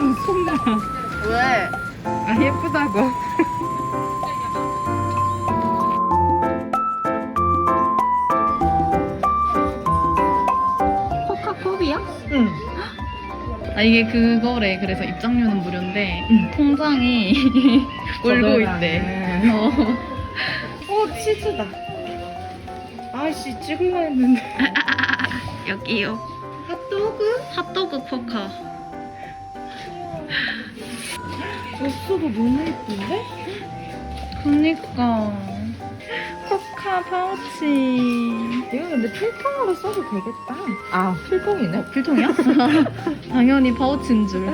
어, 손나. 왜? 아, 예쁘다고. 코카컵이야? 응. 아 이게 그거래. 그래서 입장료는 무료인데 통장이 울고 있대. 어. 어, 치즈다. 아씨, 찍으려 했는데. 여기요. 핫도그? 핫도그 코카. 옷소도 너무 예쁜데? 그니까. 코카 파우치. 이거 근데 필통으로 써도 되겠다. 아, 필통이네? 어, 필통이야? 당연히 파우치인 줄.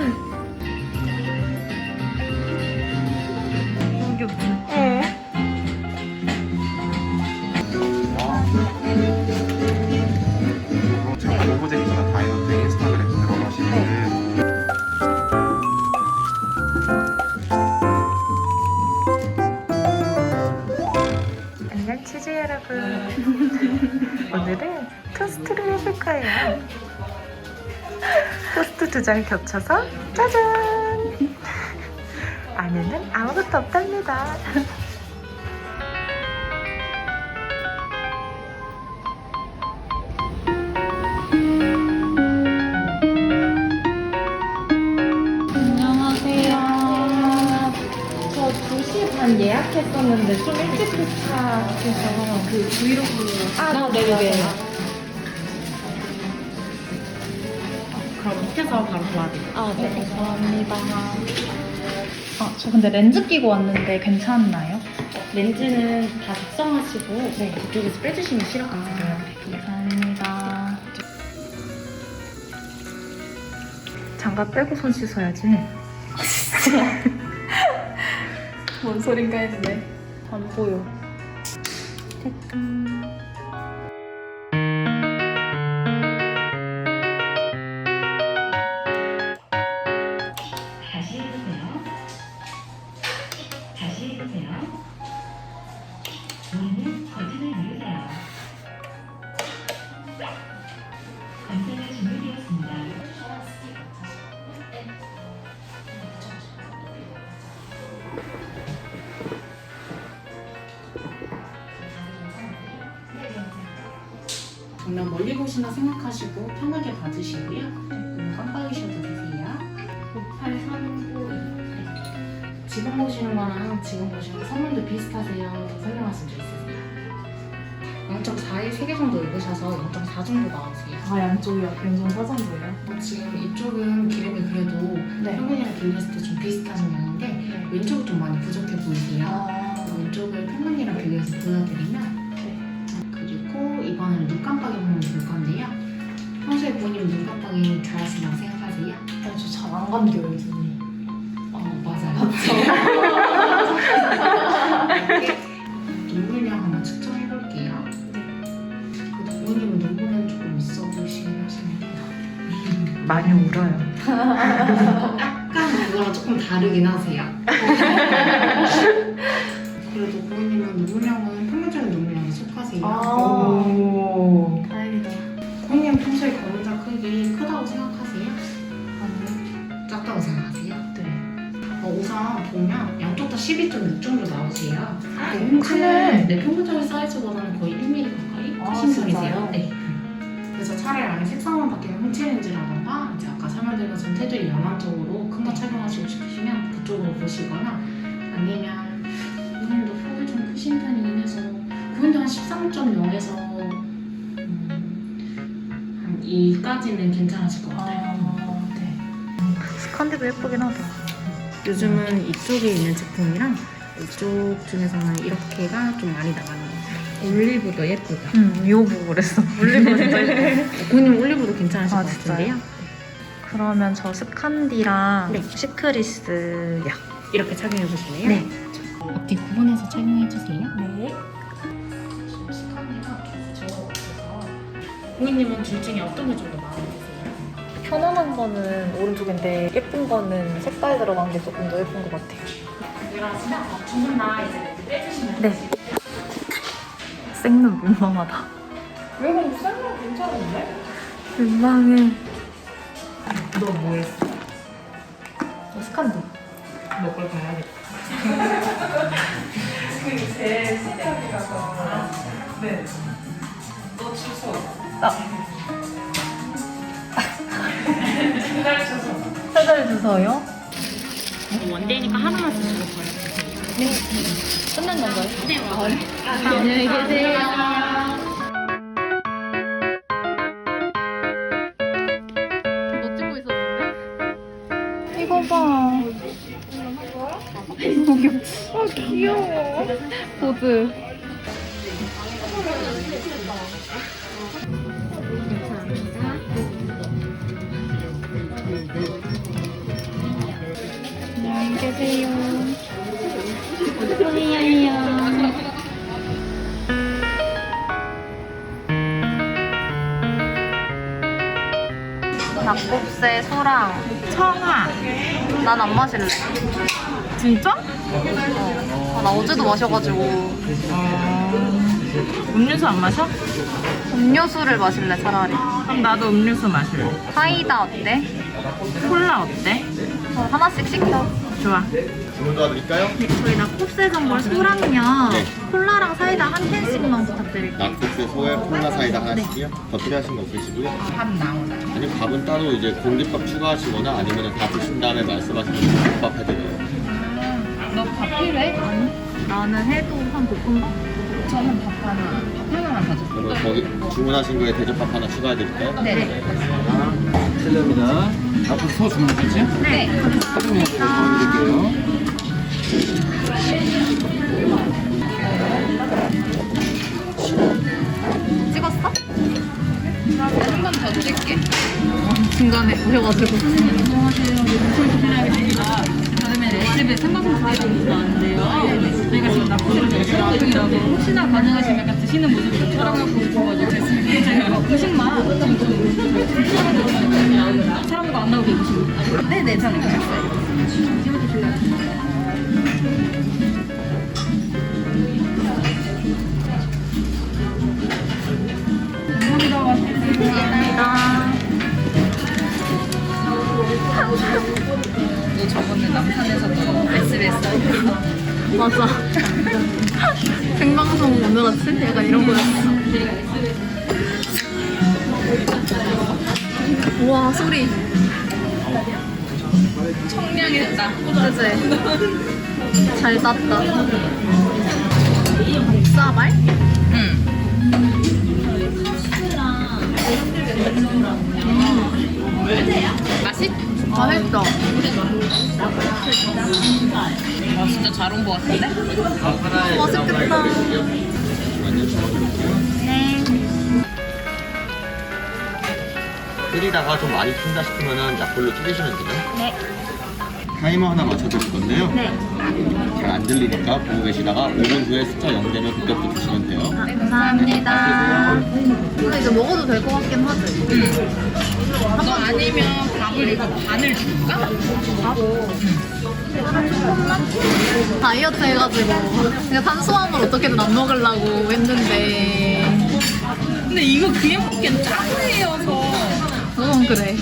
두 장 겹쳐서 짜잔 안에는 아무것도 없답니다 안녕하세요. 저 2시 반 예약했었는데 좀 일찍 도착해서 그 브이로그. 아, 네네 그 럼 밑에서 바로 도와드릴게요. 아, 네 감사합니다 아, 저 근데 렌즈 끼고 왔는데 괜찮나요? 렌즈는 다 작성하시고 네, 그쪽에서 빼주시면 실어가세요. 감사합니다. 장갑 빼고 손 씻어야지 뭔 소린가 했네. 안 보여. 다 다시 해보세요. 문은 버튼을 누르세요. 관세가 준비되었습니다. 정면 멀리 보시나 생각하시고 편하게. 그럼 깜빡이셔도 지금 보시는 거랑 지금 보시는 거 선물도 비슷하세요? 설명하신 적 있으세요? 0.4에 3개 정도 입으셔서 0.4 정도 나오세요. 아 양쪽이요 왼손 사정도예요? 지금 이쪽은 기름이 그래도 네 평균이랑 비교했을 때 좀 비슷하신 면인데 네. 왼쪽은 좀 많이 부족해 보이세요. 아, 왼쪽을 평균이랑 비교해서 보여드리면 그리고 이번에는 눈 깜빡이 부분 볼 건데요. 평소에 본인 눈 깜빡이 잘 하신다고 생각하세요? 저 잘 안 감겨요 눈이 어 맞아요. 많이 울어요 약간 그거랑 조금 다르긴 하세요. 그래도 부모님은 눈물량은 평균적인 눈물량에 속하세요. 오 다행이다. 부모님 평소에 검은자 크기 크다고 생각하세요? 아니요. 작다고 생각하세요? 네. 어, 우선 보면 양쪽 다 12.6 정도 나오세요. 너무 크네. 네, 평균적인 사이즈보다는 거의 1mm 가까이 아, 크신 진짜요? 편이세요. 네. 그래서 차라리 안에 색상만 바뀌는 홈체 렌즈라던가 이제 것처럼 테두리 연한 쪽으로 큰 거 착용하시고 싶으시면 그쪽으로 보시거나 아니면 오늘도 폭이 좀 크신 편이긴 해서 그분도 한 13.0에서 음, 한 2까지는 괜찮으실 것 같아요. 아, 네. 스칸디도 예쁘긴 하다. 요즘은 이쪽에 있는 제품이랑 이쪽 중에서는 이렇게가 좀 많이 나가는 것 같아요. 올리브도 예쁘다. 응, 이거 보고 그랬어. 올리브 진짜 예뻐. 고객님 올리브도 괜찮으실 아, 것 진짜요? 같은데요? 그러면 저 스칸디랑 네. 시크리스요. 이렇게 착용해 보실래요? 네. 앞뒤 구분해서 착용해 주세요. 네. 고객님은 둘 중에 어떤 게 좀 더 마음에 드세요? 편안한 거는 오른쪽인데 예쁜 거는 색깔 들어간 게 조금 더 예쁜 것 같아요. 들어가시면 주문 나 이제 빼주시면 네. 생눈 민망하다. 이건 쌤은 괜찮은데? 민망해. 너 뭐 했어? 스칸도. 너걸 봐야겠다. 네. 너 취소. 세달 주서요? 원데이니까 하나만 쓰시고 거예요. 끝난 건가요? 안녕히 계세요. 귀엽지? 아, 귀여워. 보드. 안녕히 계세요. 안녕히 닭곱새, 소랑, 청아. 난 안 마실래. 진짜? 아, 나 어제도 마셔가지고 음료수 안 마셔? 음료수를 마실래 차라리. 그럼 나도 음료수 마실래. 사이다 어때? 콜라 어때? 어, 하나씩 시켜. 좋아. 주문 도와드릴까요? 네, 저희 낙곱새 전골 소랑요. 네. 콜라랑 사이다 한 캔씩만 부탁드릴게요. 낙국수 소에 콜라 사이다 하나씩이요. 더 필요하신 거 없으시고요? 밥 나오나? 아니 밥은 따로 이제 공깃밥 추가하시거나 아니면 다 드신 다음에 말씀하시면 밥 해드려요. 너밥 필요해? 아니, 나는 해도 한 볶음밥? 저는 밥 하나. 밥 하나만 더 주세요. 그러면 거기 주문하신 거에 대접밥 하나 추가해드릴까요? 네. 실례입니다. 앞으로 소 주문하시죠? 네, 감사합니다. 드릴게요. 찍었어? 한번 더 찍게. 중간에 오셔가지고. 그다 음에 레시피에 생방송 나왔는데요. 저희가 지금 납품을 중이라고 혹시나 가능하시면 약간 드시는 모습을 좀 촬영하고 싶어가지고 저희가 음식만 지금 좀 불편하거든요. 사람과 안 나오게 입으시고. 네네, 저는 괜찮아요. 너 저번에 남산에서 도 SBS 맞아. 생방송 오늘 아침 약간 이런 거였어. 우와, 소리. 청량했다. 그치? 잘 땄다. 복사발? 끓이다가 좀 많이 푼다 싶으면 약불로 줄이시면 돼요. 네. 타이머 하나 맞춰드릴 건데요. 네. 잘 안 들리니까 보고 계시다가 5분 후에 숫자 0 되면 그때부터 드시면 돼요. 아, 감사합니다. 근데 이제 먹어도 될 것 같긴 하지. 너 아니면 밥을 이거 반을 줄까? 다이어트 해가지고 그냥 탄수화물 어떻게든 안 먹으려고 했는데 근데 이거 그냥 먹기엔 짱이어서 그래.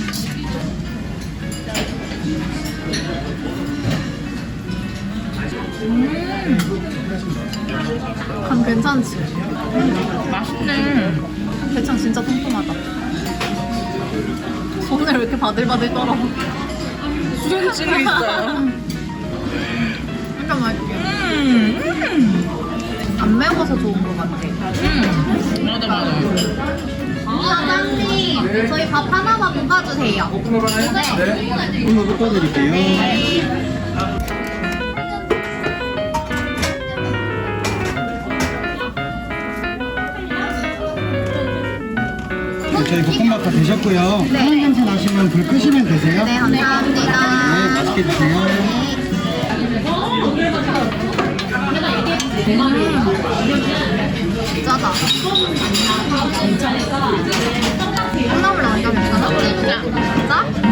간 괜찮지? 맛있네. 대창 진짜 통통하다. 손을 왜 이렇게 바들바들 떨어? 수전증이 있어요. 진짜 맛있게. 음, 음, 안 매워서 좋은 것 같아. 음. 맞아 맞아. 사장님, 저희 밥 하나만 볶아주세요. 네. 한번 볶아드릴게요. 저희 볶음밥 다 되셨고요. 네. 하는 냄새 나시면 불 끄시면 되세요. 네, 감사합니다. 네, 맛있게 드세요. 짜다. 콩나물 나오니까 괜찮아?